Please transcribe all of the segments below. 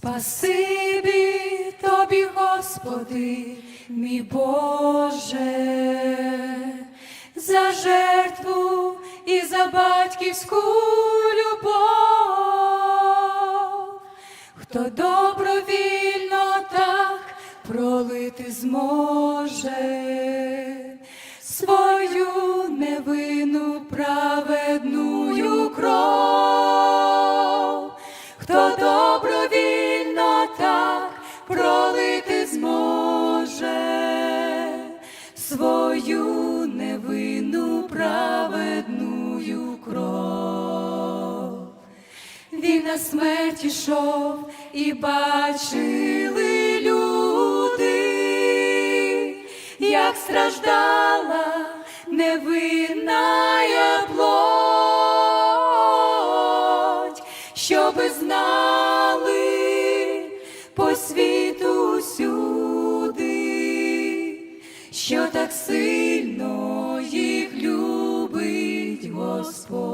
Спасибі тобі, Господи, мій Боже, за жертву і за батьківську любов, хто добровільно так пролити зможе свою свою невинну праведную кров. Він на смерть ішов і бачили люди, як страждала невинна плоть, щоби знали по світу всюди, що так сильно їх любить Господь.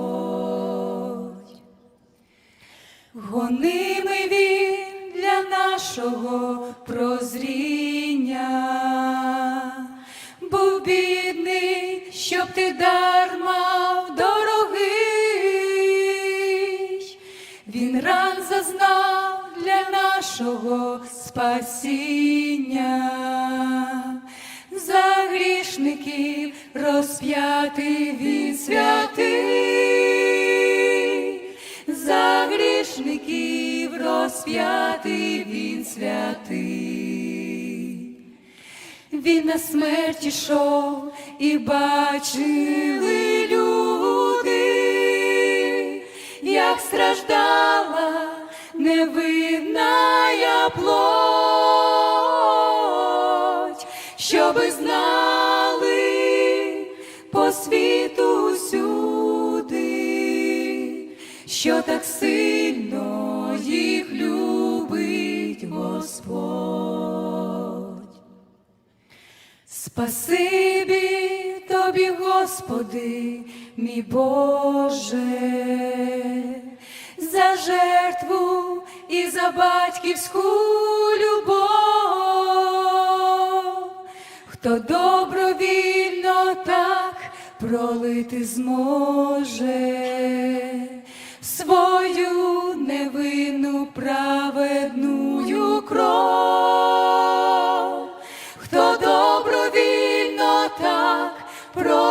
Гонимий він для нашого прозріння, був бідний, щоб ти дар мав дорогий, він ран зазнав для нашого спасіння, розп'ятий він святий за грішників розп'ятий він святий. Він на смерть ішов і бачили люди, як страждала невинна плоть, щоби знали по світу всюди, що так сильно їх любить Господь. Спасибі тобі, Господи, мій Боже, за жертву і за батьківську любов, хто так пролити зможе свою невинну праведную кров, хто добровільно так про.